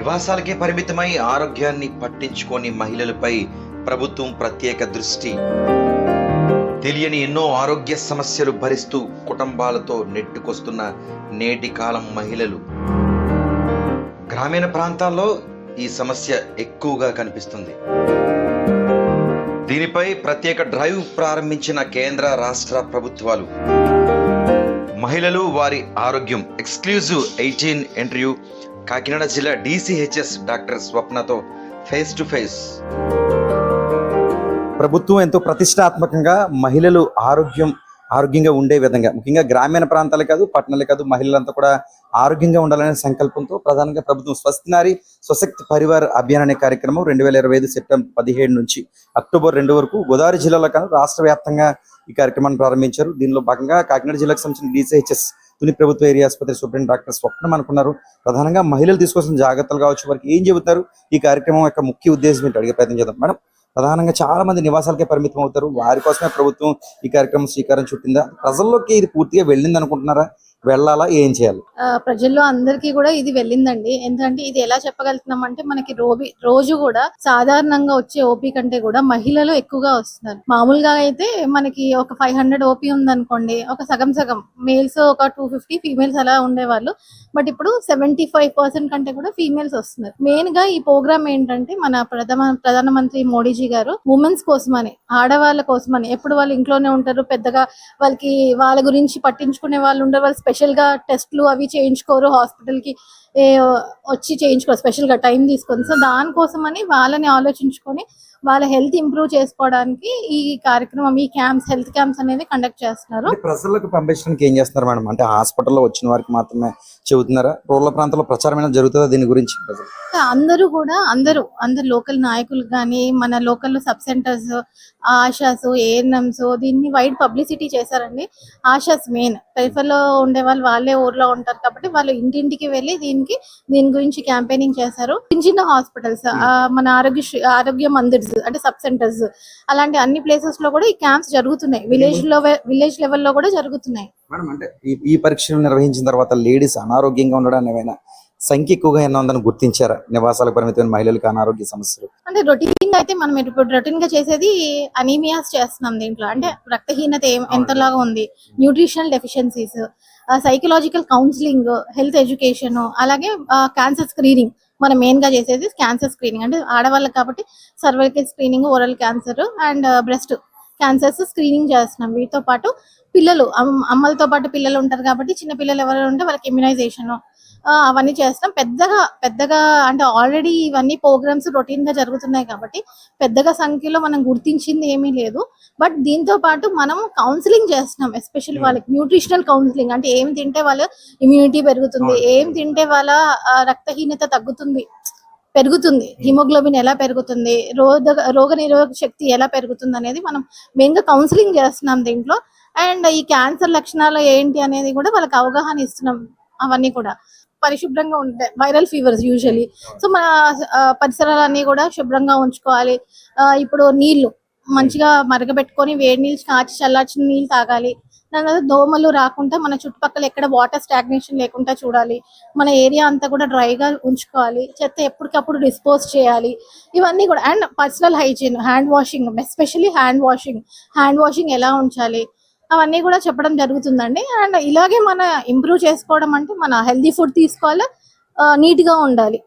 నివాసాలకే పరిమితమై ఆరోగ్యాన్ని పట్టించుకోని మహిళలపై ప్రభుత్వం ప్రత్యేక దృష్టి. తెలియని ఎన్నో ఆరోగ్య సమస్యలు భరిస్తూ కుటుంబాలతో నెట్టుకొస్తున్న నేటి కాలం మహిళలు. గ్రామీణ ప్రాంతాల్లో ఈ సమస్య ఎక్కువగా కనిపిస్తుంది. దీనిపై ప్రత్యేక డ్రైవ్ ప్రారంభించిన కేంద్ర రాష్ట్ర ప్రభుత్వాలు. మహిళలు వారి ఆరోగ్యం ఎక్స్క్లూజివ్ ఎయిటీన్ ఇంటర్వ్యూ కాకినాడ జిల్లా డిసిహెచ్ఎస్ డాక్టర్ స్వప్నతో ఫేస్ టు ఫేస్. ప్రభుత్వం ఎంతో ప్రతిష్టాత్మకంగా మహిళలు ఆరోగ్యం ఆరోగ్యంగా ఉండే విధంగా ముఖ్యంగా గ్రామీణ ప్రాంతాలే కాదు పట్టణాలే కాదు మహిళలంతా కూడా ఆరోగ్యంగా ఉండాలనే సంకల్పంతో ప్రధానంగా ప్రభుత్వం స్వస్తి నారి స్వశక్తి పరివార్ అభియాన్ అనే కార్యక్రమం రెండు వేల ఇరవై ఐదు సెప్టెంబర్ పదిహేడు నుంచి అక్టోబర్ రెండు వరకు గోదావరి జిల్లాలో కానీ రాష్ట్ర వ్యాప్తంగా ఈ కార్యక్రమాన్ని ప్రారంభించారు. దీనిలో భాగంగా కాకినాడ జిల్లాకు సంబంధించిన డిసిహెచ్ఎస్ తుని ప్రభుత్వ ఏరియా ఆసుపత్రి సూపరింట్ డాక్టర్ స్వప్నం అనుకున్నారు. ప్రధానంగా మహిళలు తీసుకోవాల్సిన జాగ్రత్తలు కావచ్చు. వారికి ఏం చెబుతారు ఈ కార్యక్రమం యొక్క ముఖ్య ఉద్దేశం ఏంటి? అడిగే ప్రయత్నం చేద్దాం. మేడం ప్రధానంగా చాలా మంది నివాసాలకే పరిమితం అవుతారు. వారి కోసమే ప్రభుత్వం ఈ కార్యక్రమం శ్రీకారం చుట్టిందా? ప్రజల్లోకి ఇది పూర్తిగా వెళ్ళింది అనుకుంటున్నారా వెళ్ళాలా? ఏం చేయాలి? ప్రజల్లో అందరికీ కూడా ఇది వెళ్ళిందండి. ఎందుకంటే ఇది ఎలా చెప్పగలుగుతున్నాం అంటే మనకి రోబి రోజు కూడా సాధారణంగా వచ్చే ఓపీ కంటే కూడా మహిళలు ఎక్కువగా వస్తున్నారు. మామూలుగా అయితే మనకి ఒక ఫైవ్ హండ్రెడ్ ఓపీ ఉందనుకోండి ఒక సగం సగం. మేల్స్ ఒక టూ ఫిఫ్టీ ఫీమేల్స్ అలా ఉండేవాళ్ళు. బట్ ఇప్పుడు సెవెంటీ ఫైవ్ పర్సెంట్ కంటే కూడా ఫీమేల్స్ వస్తున్నారు. మెయిన్గా ఈ ప్రోగ్రామ్ ఏంటంటే మన ప్రధాన ప్రధానమంత్రి మోడీజీ గారు ఉమెన్స్ కోసమని ఆడవాళ్ళ కోసమని. ఎప్పుడు వాళ్ళు ఇంట్లోనే ఉంటారు పెద్దగా వాళ్ళకి వాళ్ళ గురించి పట్టించుకునే వాళ్ళు ఉండరు వాళ్ళు స్పెషల్గా టెస్ట్లు అవి చేయించుకోరు హాస్పిటల్కి ఏ, వచ్చి చేయించుకోరు స్పెషల్గా టైం తీసుకొని సో దానికోసమని వాళ్ళని ఆలోచించుకొని వాళ్ళ హెల్త్ ఇంప్రూవ్ చేసుకోవడానికి ఈ కార్యక్రమం ఈ క్యాంప్స్ హెల్త్ క్యాంప్స్ అనేది కండక్ట్ చేస్తున్నారు. ప్రజలకు పంపించడానికి ఏం చేస్తున్నారు మేడం? అంటే హాస్పిటల్లో వచ్చిన వారికి మాత్రమే చెబుతున్నారా? రూరల్ ప్రాంతాల్లో ప్రచారం జరుగుతుందా దీని గురించి ప్రజలు? అందరూ కూడా అందరూ అందరు లోకల్ నాయకులు కానీ మన local sub centres ASHAs ANMs దీన్ని వైడ్ పబ్లిసిటీ చేశారండి. ASHAs main. లో ఉండే వాళ్ళు వాళ్ళే ఊర్లో ఉంటారు కాబట్టి వాళ్ళు ఇంటింటికి వెళ్ళి దీనికి దీని గురించి క్యాంపెయినింగ్ చేశారు. చిన్న చిన్న హాస్పిటల్స్ మన ఆరోగ్య ఆరోగ్య అంటే సబ్ సెంటర్స్ అలాంటి అన్ని ప్లేసెస్లో కూడా ఈ క్యాంప్స్ జరుగుతున్నాయి. విలేజ్లో విలేజ్ లెవెల్లో కూడా జరుగుతున్నాయి. మేడం అంటే ఈ పరీక్షలు నిర్వహించిన తర్వాత లేడీస్ అనారోగ్యంగా ఉండడానికి ఏమైనా సంఖ్య ఎక్కువగా ఏమైనా ఉందని గుర్తించారా? నివాసాలకు పరిమితమైన మహిళలకు అనారోగ్య సమస్యలు. అంటే రొటీన్ అయితే మనం ఇప్పుడు రొటీన్గా చేసేది అనీమియాస్ చేస్తున్నాం దీంట్లో. అంటే రక్తహీనత ఎంతలాగా ఉంది? Nutritional deficiencies psychological counselling health education అలాగే క్యాన్సర్ స్క్రీనింగ్ మనం మెయిన్గా చేసేది క్యాన్సర్ స్క్రీనింగ్ అంటే ఆడవాళ్ళకి కాబట్టి cervical screening oral cancer and breast cancers screening చేస్తున్నాం. వీటితో పాటు పిల్లలు అమ్మలతో పాటు పిల్లలు ఉంటారు కాబట్టి చిన్న పిల్లలు ఎవరు ఉంటే వాళ్ళకి ఇమ్యునైజేషన్ అవన్నీ చేస్తాం. పెద్దగా పెద్దగా అంటే ఆల్రెడీ ఇవన్నీ ప్రోగ్రామ్స్ రొటీన్గా జరుగుతున్నాయి కాబట్టి పెద్దగా సంఖ్యలో మనం గుర్తించింది ఏమీ లేదు. బట్ దీంతో పాటు మనం కౌన్సిలింగ్ చేస్తున్నాం ఎస్పెషల్లీ వాళ్ళకి న్యూట్రిషనల్ కౌన్సిలింగ్ అంటే ఏం తింటే వాళ్ళ ఇమ్యూనిటీ పెరుగుతుంది. ఏం తింటే వాళ్ళ రక్తహీనత తగ్గుతుంది పెరుగుతుంది. హిమోగ్లోబిన్ ఎలా పెరుగుతుంది రోగ రోగ నిరోధక శక్తి ఎలా పెరుగుతుంది అనేది మనం మెయిన్గా కౌన్సిలింగ్ చేస్తున్నాం దీంట్లో. అండ్ ఈ క్యాన్సర్ లక్షణాలు ఏంటి అనేది కూడా వాళ్ళకి అవగాహన ఇస్తున్నాం అవన్నీ కూడా. పరిశుభ్రంగా ఉంటాయి వైరల్ ఫీవర్స్ యూజువలీ సో మన పరిసరాలన్నీ కూడా శుభ్రంగా ఉంచుకోవాలి. ఇప్పుడు నీళ్ళు మంచిగా మరగబెట్టుకొని వేడి నీళ్ళు కాచి చల్లార్చిన నీళ్ళు తాగాలి. దాని తర్వాత దోమలు రాకుండా మన చుట్టుపక్కల ఎక్కడ వాటర్ స్టాగ్నేషన్ లేకుండా చూడాలి. మన ఏరియా అంతా కూడా డ్రైగా ఉంచుకోవాలి. చెత్త ఎప్పటికప్పుడు డిస్పోజ్ చేయాలి. ఇవన్నీ కూడా and personal hygiene hand washing especially hand washing. Hand washing ఎలా ఉంచాలి? అవన్నీ కూడా చెప్పడం జరుగుతుందండి. అండ్ ఇలాగే మన ఇంప్రూవ్ చేసుకోవడం అంటే మన హెల్దీ ఫుడ్ తీసుకోవాలి? నీట్గా ఉండాలి.